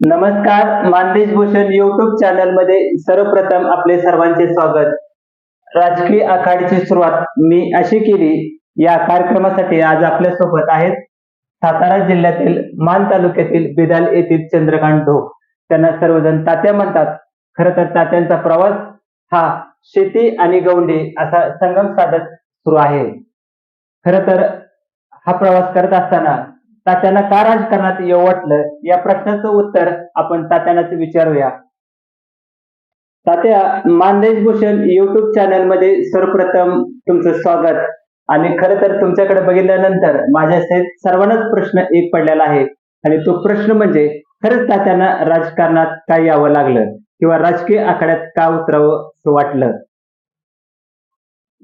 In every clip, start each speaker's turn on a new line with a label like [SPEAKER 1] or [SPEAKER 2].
[SPEAKER 1] नमस्कार मानदेश भूषण युट्यूब चॅनलमध्ये सर्वप्रथम आपले सर्वांचे स्वागत. राजकीय आखाडीची सुरुवात मी अशी केली या कार्यक्रमासाठी आज आपल्यासोबत आहेत सातारा जिल्ह्यातील मान तालुक्यातील बिदाल येथील चंद्रकांत ढोक. त्यांना सर्वजण तात्या म्हणतात. खर तर तात्यांचा प्रवास हा शेती आणि गवंडी असा संगम साधत सुरू आहे. खर तर हा प्रवास करत असताना तात्यांना का राजकारणात येऊ वाटलं? या प्रश्नाचं उत्तर आपण तात्यानाच विचारूया. तात्या मानदेश भूषण युट्यूब चॅनलमध्ये सर्वप्रथम तुमचं स्वागत. आणि खरं तर तुमच्याकडे बघितल्यानंतर माझ्या सर्वांनाच प्रश्न एक पडलेला आहे. आणि तो प्रश्न म्हणजे खरंच तात्यांना राजकारणात काय यावं लागलं? किंवा राजकीय आखाड्यात का उतरावं असं वाटलं?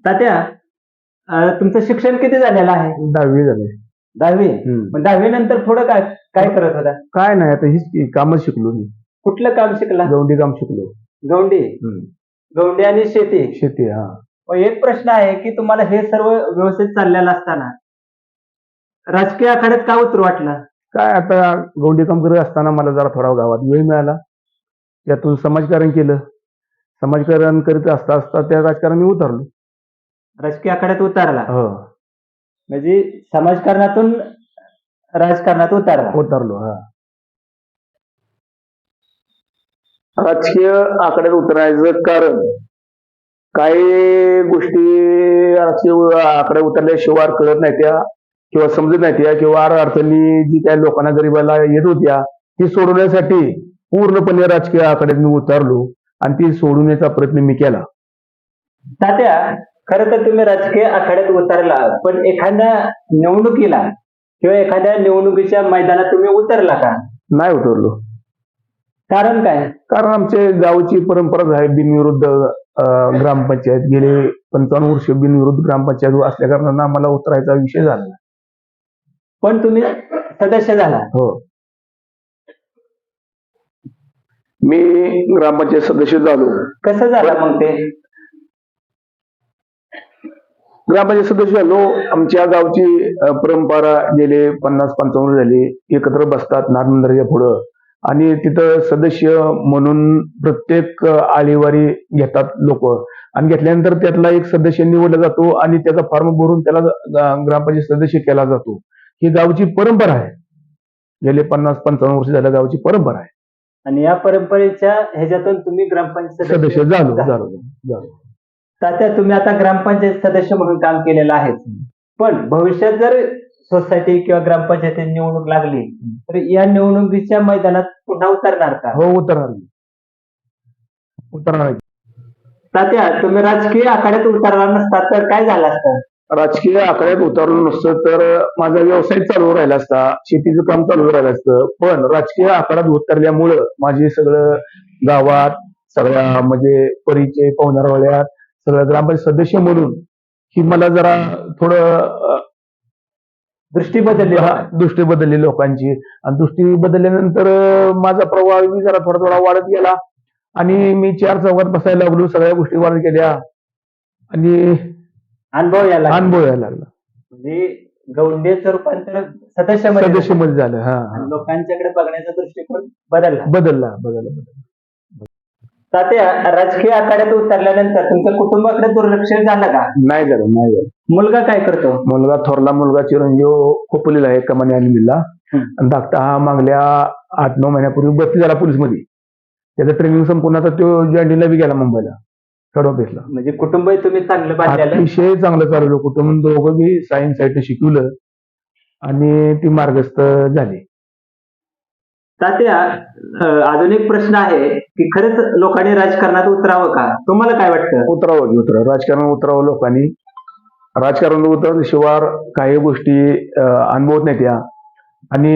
[SPEAKER 1] तात्या तुमचं शिक्षण किती झालेलं आहे?
[SPEAKER 2] दहावी झाले.
[SPEAKER 1] दहावी?
[SPEAKER 2] हम्म.
[SPEAKER 1] मग दहावी नंतर पुढे काय काय करत होता?
[SPEAKER 2] काय नाही आता हीच कामच शिकलो मी.
[SPEAKER 1] कुठलं काम शिकला?
[SPEAKER 2] गवंडी काम शिकलो.
[SPEAKER 1] गौंडी
[SPEAKER 2] हम्म.
[SPEAKER 1] गौंडी आणि शेती?
[SPEAKER 2] शेती हा.
[SPEAKER 1] एक प्रश्न आहे की तुम्हाला हे सर्व व्यवस्थित चाललेलं असताना राजकीय आखाड्यात का उतरू वाटलं?
[SPEAKER 2] काय आता गवंडी काम करत असताना मला जरा थोडा गावात वेळ मिळाला. त्यातून समाजकारण केलं. समाजकारण करीत असता असता त्या राजकारण मी उतरलो.
[SPEAKER 1] राजकीय आखाड्यात उतारला.
[SPEAKER 2] हो.
[SPEAKER 1] म्हणजे समाजकारणातून राजकारणात उतारला.
[SPEAKER 2] उतरलो हा. राजकीय आकड्यात उतरायचं कारण काही गोष्टी राजकीय आकड्यात उतरल्याशिवाय कळत नाही त्या किंवा समजत नाही त्या किंवा अडचणी जी त्या लोकांना गरीबाला येत होत्या ती सोडवण्यासाठी पूर्णपणे राजकीय आकड्यात मी उतरलो आणि ती सोडवण्याचा प्रयत्न मी केला.
[SPEAKER 1] तात्या खरं तर तुम्ही राजकीय आखाड्यात उतरला पण एखाद्या निवडणुकीला किंवा एखाद्या निवडणुकीच्या मैदानात तुम्ही उतरला का?
[SPEAKER 2] नाही उतरलो.
[SPEAKER 1] कारण काय?
[SPEAKER 2] कारण आमच्या गावची परंपराच आहे बिनविरुद्ध ग्रामपंचायत. गेले पंचावन्न वर्ष बिनविरुद्ध ग्रामपंचायत असल्या कारणानं आम्हाला उतरायचा विषय झाला.
[SPEAKER 1] पण तुम्ही सदस्य झाला.
[SPEAKER 2] हो. मी ग्रामपंचायत सदस्य झालो.
[SPEAKER 1] कसं झालं मग ते?
[SPEAKER 2] ग्रामपंचायत सदस्य झालो. आमच्या गावची परंपरा गेले पन्नास पंचावन्न झाली. एकत्र बसतात नागनंदरच्या पुढं. आणि तिथं सदस्य म्हणून प्रत्येक अं, आळीवारी घेतात लोक. आणि घेतल्यानंतर त्यातला एक सदस्य निवडला जातो आणि त्याचा फॉर्म भरून त्याला ग्रामपंचायत सदस्य केला जातो. ही गावची परंपरा आहे. गेले पन्नास पंचावन्न वर्ष झाल्या गावची परंपरा आहे.
[SPEAKER 1] आणि या परंपरेच्या ह्याच्यातून तुम्ही ग्रामपंचायत
[SPEAKER 2] सदस्य झालो. झालो झालो.
[SPEAKER 1] तात्या तुम्ही आता ग्रामपंचायत सदस्य म्हणून काम केलेलं आहे. पण भविष्यात जर सोसायटी किंवा ग्रामपंचायतीत निवडणूक लागली तर या निवडणुकीच्या मैदानात पुन्हा उतरणार का?
[SPEAKER 2] हो उतरणार मी. उतरणार आहे.
[SPEAKER 1] तात्या तुम्ही राजकीय आखाड्यात उतरणार नसता तर काय झालं असतं?
[SPEAKER 2] राजकीय आकड्यात उतरलो नसतं तर माझा व्यवसाय चालू राहिला असता शेतीचं काम चालू राहिलं असतं. पण राजकीय आकड्यात उतरल्यामुळं माझे सगळं गावात सगळ्या म्हणजे परिचय पाहुणारवाड्यात सगळ्या ग्रामपंचायत सदस्य म्हणून ही मला जरा थोडं
[SPEAKER 1] दृष्टी बदलली
[SPEAKER 2] हा, दृष्टी बदलली लोकांची. आणि दृष्टी बदलल्यानंतर माझा प्रभाव मी जरा थोडा थोडा वाढत गेला. आणि मी चार चौकात बसायला लागलो सगळ्या गोष्टी वाढत गेल्या. आणि
[SPEAKER 1] अनुभव याला
[SPEAKER 2] अनुभव यायला लागला.
[SPEAKER 1] म्हणजे गौंडेचं रूपांतर सदस्यामध्ये झालं.
[SPEAKER 2] सदस्यमध्ये झालं हा
[SPEAKER 1] लोकांच्याकडे बघण्याचा दृष्टिकोन बदलला
[SPEAKER 2] बदलला बदलला.
[SPEAKER 1] तात्या राजकीय आखाड्यात उतरल्यानंतर तुमच्या कुटुंबाकडे दुर्लक्ष झालं का?
[SPEAKER 2] नाही झालं नाही झालं.
[SPEAKER 1] मुलगा काय करतो?
[SPEAKER 2] मुलगा थोरला मुलगा चिरंजीव खोपलेला आहे कमानी. आणि धाकटा हा मागल्या आठ नऊ महिन्यापूर्वी भरती झाला पोलीसमध्ये. त्याचं ट्रेनिंग संपून आता तो जॉईंटिंगला बी गेला मुंबईला थर्ड ऑफिसला
[SPEAKER 1] म्हणजे कुटुंब तुम्ही चांगलं बांधलेलं
[SPEAKER 2] अतिशय चांगलं चालवलं कुटुंब दोघं बी सायन्स साईडने शिकवलं. आणि ती मार्गस्थ झाली.
[SPEAKER 1] तात्या अजून एक प्रश्न आहे की खरंच लोकांनी राजकारणात उतरावं का? तुम्हाला काय वाटतं?
[SPEAKER 2] उतरावं की उतरावं. राजकारण उतरावं लोकांनी. राजकारण उतरल्याशिवाय काही गोष्टी अनुभवत नाही त्या आणि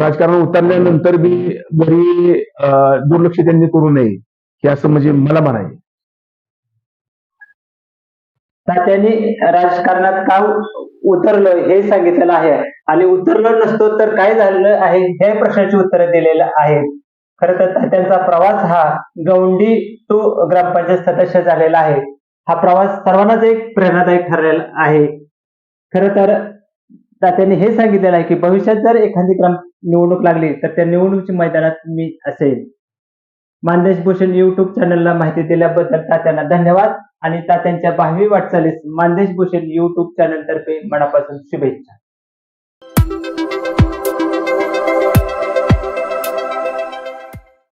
[SPEAKER 2] राजकारण उतरल्यानंतर बी घरी दुर्लक्ष त्यांनी करू नये. हे असं म्हणजे मला म्हणायचं.
[SPEAKER 1] तात्याने राजकारणात का उतरलं हे सांगितलेलं आहे. आणि उतरलं नसतो तर काय झालेलं आहे? हे प्रश्नाची उत्तरं दिलेलं आहेत. खरं तर त्यांचा प्रवास हा गौंडी टू ग्रामपंचायत सदस्य झालेला आहे. हा प्रवास सर्वांनाच एक प्रेरणादायक ठरलेला आहे. खरं तर त्यांनी हे सांगितलेलं आहे की भविष्यात जर एखादी ग्राम निवडणूक लागली तर त्या निवडणुकीच्या मैदानात मी असेल. मानदेश भूषण युट्यूब चॅनलला माहिती दिल्याबद्दल तात्यांना धन्यवाद. आणि तात्यांच्या भावी वाटचालीस मानदेश भूषण युट्यूब चॅनल तर्फे मनापासून शुभेच्छा.